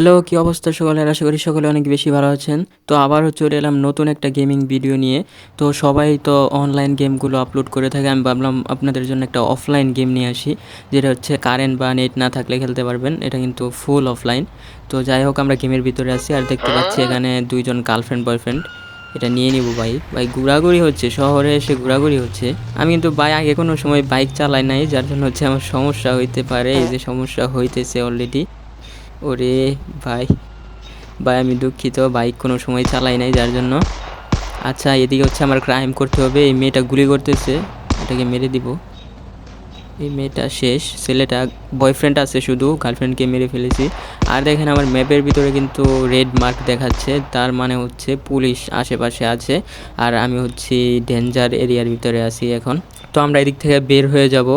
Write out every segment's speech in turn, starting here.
Hello, কি অবস্থা সকলের? আশা করি সকলে অনেক বেশি ভালো আছেন। তো আবারও চলে এলাম নতুন একটা গেমিং ভিডিও নিয়ে। তো সবাই তো অনলাইন গেমগুলো আপলোড করে থাকে। আমি ভাবলাম আপনাদের জন্য একটা অফলাইন গেম নিয়ে আসি, যেটা হচ্ছে কারেন্ট বা নেট না থাকলে খেলতে পারবেন। এটা কিন্তু ফুল অফলাইন তো যাই হোক, আমরা গেমের ভিতরে আছি আর দেখতে পাচ্ছি এখানে দুইজন গার্লফ্রেন্ড বয়ফ্রেন্ড এটা নিয়ে নিব ভাই। ভাই, ঘোরাঘুরি হচ্ছে। শহরে এসে ঘোরাঘুরি হচ্ছে। আমি কিন্তু ভাই আগে কোনো সময় বাইক চালাই নাই, যার জন্য হচ্ছে আমার সমস্যা হইতে পারে। এই যে সমস্যা হইতেছে অলরেডি ওরে ভাই। ভাই, আমি দুঃখিত। বাইক কোনো সময় চালাই নাই যার জন্য। আচ্ছা এদিকে হচ্ছে আমার ক্রাইম করতে হবে। এই মেয়েটা গুলি করতেছে। এটাকে মেরে দিব। এই মেয়েটা শেষ। ছেলেটা বয়ফ্রেন্ড আছে শুধু গার্লফ্রেন্ডকে মেরে ফেলেছি। আর দেখেন আমার ম্যাপের ভিতরে কিন্তু রেড মার্ক দেখাচ্ছে। তার মানে হচ্ছে পুলিশ আশেপাশে আছে। আর আমি হচ্ছি ডেঞ্জার এরিয়ার ভিতরে আছি এখন। তো আমরা এদিক থেকে বের হয়ে যাব।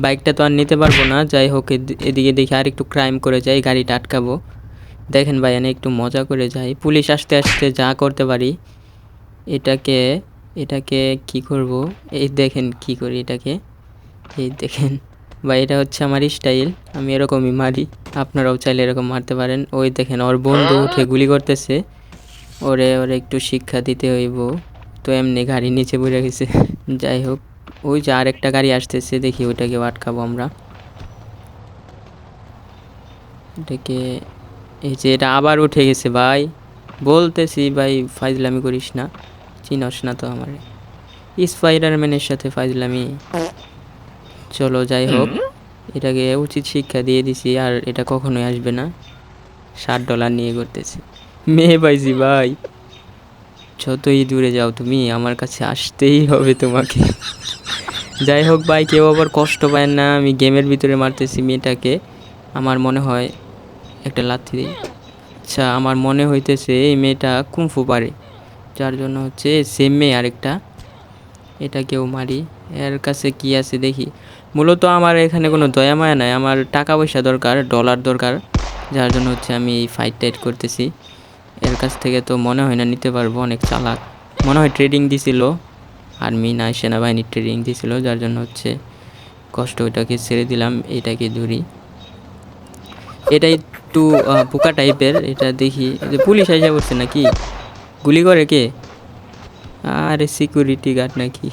বাইকটা তো আর নিতে পারব না। যাই হোক, এদি- এদিকে দেখি আর একটু ক্রাইম করে যাই, গাড়িটা আটকাবো। দেখেন ভাই, আমি একটু মজা করে যাই। পুলিশ আসতে আসতে যা করতে পারি, এটাকে এটাকে কি করব? এই দেখেন কি করি এটাকে। এই দেখেন বা এটা হচ্ছে আমার স্টাইল আমি এরকমই মারি। আপনারাও চাইলে এরকম মারতে পারেন। ওই দেখেন, ওর বন্ধু উঠে গুলি করতেছে। ওরে ওরে একটু শিক্ষা দিতে হইব। তো এমনি গাড়ি নিচে পড়ে গেছে। যাই হোক। ওই যে আরেকটা গাড়ি আসতেছে, দেখি ওইটাকে আটকাবো আমরা। এটাকে, এই যে এটা আবার উঠে গেছে ভাই। বলতেছি ভাই, ফাইজলামি করিস না। চিনস না তো আমার। স্পাইডারম্যানের সাথে ফাইজলামি। চলো, যাই হোক। এটাকে উচিত শিক্ষা দিয়ে দিছি, আর এটা কখনোই আসবে না। ষাট ডলার নিয়ে করতেছে মেয়ে পাইছি ভাই। যতই দূরে যাও তুমি, আমার কাছে আসতেই হবে তোমাকে। যাই হোক ভাই, কেউ আবার কষ্ট পায় না। আমি গেমের ভিতরে মারতেছি মেয়েটাকে। আমার মনে হয় একটা লাথি দিই আচ্ছা আমার মনে হইতেছে এই মেয়েটা কুমফু পারে। যার জন্য হচ্ছে সেম মেয়ে আরেকটা। এটা কেউ মারি। এর কাছে কি আছে দেখি। মূলত আমার এখানে কোনো দয়া মায়া নাই। আমার টাকা পয়সা দরকার ডলার দরকার। যার জন্য হচ্ছে আমি ফাইট টাইট করতেছি। এর কাছ থেকে তো মনে হয় না নিতে পারব, অনেক চালাক। মনে হয় ট্রেডিং দিছিল। আর্মি না সেনাবাহিনীর ট্রেডিং দিছিল যার জন্য হচ্ছে কষ্ট ওইটাকে ছেড়ে দিলাম এটাকে ধরি। এটা একটু পোকা টাইপের এটা দেখি যে পুলিশ আইসা করছে নাকি? গুলি করে কে? আরে সিকিউরিটি গার্ড নাকি?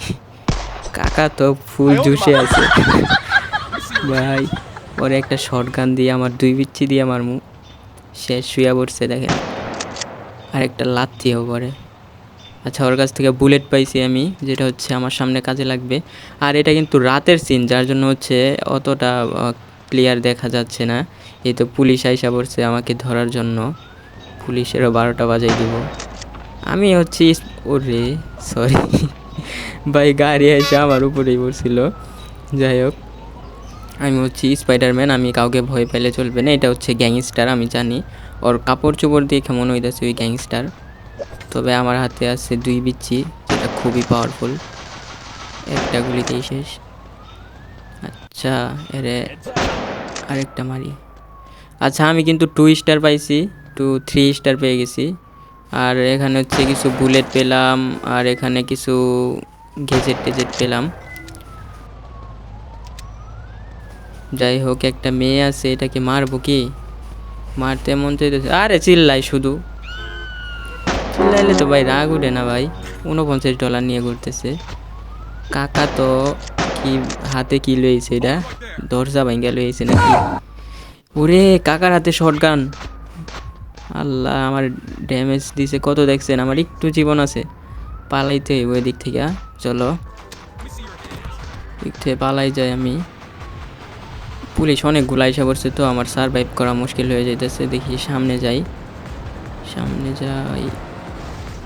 কাকা তো ফুল জুসে আছে। ভাই ওরে একটা শর্ট গান দিয়ে আমার দুই বিচ্ছি দিয়ে আমার মুখ শেষ শুয়া পড়ছে দেখেন। আর একটা লাথিও পরে আচ্ছা ওর কাছ থেকে বুলেট পাইছি আমি, যেটা হচ্ছে আমার সামনে কাজে লাগবে। আর এটা কিন্তু রাতের সিন যার জন্য হচ্ছে অতটা ক্লিয়ার দেখা যাচ্ছে না। এই তো পুলিশ আইসা পড়ছে আমাকে ধরার জন্য। পুলিশেরও বারোটা বাজাই দিব। আমি হচ্ছি ওরে সরি ভাই, গাড়ি এসে আমার উপরেই পড়ছিল। যাই হোক, আমি হচ্ছি স্পাইডারম্যান আমি কাউকে ভয় পেলে চলবে না। এটা হচ্ছে গ্যাংস্টার আমি জানি। ওর কাপড় চোপড় দিয়ে কেমন হইতেছে ওই গ্যাংস্টার তবে আমার হাতে আছে দুই বিচ্ছি, যেটা খুবই পাওয়ারফুল একটা গুলিতেই শেষ। আচ্ছা এরে আরেকটা মারি। আচ্ছা আমি কিন্তু টু স্টার পাইছি টু থ্রি স্টার পেয়ে গেছি। আর এখানে হচ্ছে কিছু বুলেট পেলাম, আর এখানে কিছু গেজেট টেজেট পেলাম। যাই হোক, একটা মেয়ে আছে, এটাকে মারবো কি? মারতে মন চাইতেছে আরে চিল্লাই শুধু। চিল্লাইলে তো ভাই রাগ উঠে না ভাই? উনপঞ্চাশ ডলার নিয়ে ঘুরতেছে। কাকা তো কি হাতে কি লইছে এটা? দরজা ভাঙ্গা লইছে নাকি? ওরে, কাকার হাতে শটগান আল্লাহ, আমার ড্যামেজ দিছে। কত দেখছেন? আমার একটু জীবন আছে। পালাইতে হইব এদিক থেকে। চলো। দিক থেকে পালাই যাই আমি। পুলিশ অনেক গুলাইসা করছে তো। আমার সারভাইভ করা মুশকিল হয়ে যাইতেছে। দেখি সামনে যাই। সামনে যাই।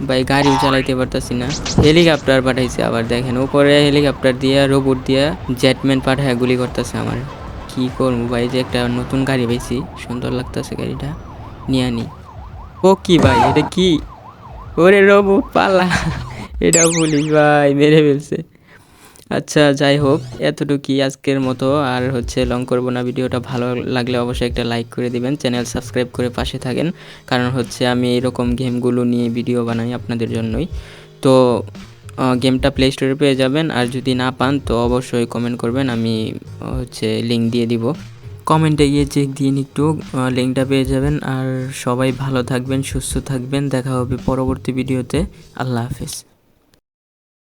ভাই গাড়িও চালাইতে পারতাছি না। হেলিকপ্টার পাঠাইছে আবার দেখেন, উপরে হেলিকপ্টার দিয়ে রোবট দিয়ে জেটম্যান পাঠায় গুলি করতেছে আমার। কি করব ভাই, যে একটা নতুন গাড়ি পেয়েছি সুন্দর লাগতেছে গাড়িটা। নিয়ে আনি ও কি ভাই, এটা কি? ওরে রোবট পালা। এটা পুলিশ ভাই, মেরে ফেলছে। আচ্ছা যাই হোক, এতটুকুই আজকের মতো। আর হচ্ছে লং করব না, ভিডিওটা ভালো লাগলে অবশ্যই একটা লাইক করে দিবেন চ্যানেল সাবস্ক্রাইব করে পাশে থাকেন। কারণ হচ্ছে, আমি এরকম গেমগুলো নিয়ে ভিডিও বানাই আপনাদের জন্যই। তো গেমটা প্লে স্টোরে পেয়ে যাবেন। আর যদি না পান, তো অবশ্যই কমেন্ট করবেন, আমি, হচ্ছে লিঙ্ক দিয়ে দিব। কমেন্টে গিয়ে চেক দিন একটু লিঙ্কটা পেয়ে যাবেন। আর সবাই ভালো থাকবেন, সুস্থ থাকবেন। দেখা হবে পরবর্তী ভিডিওতে আল্লাহ হাফেজ।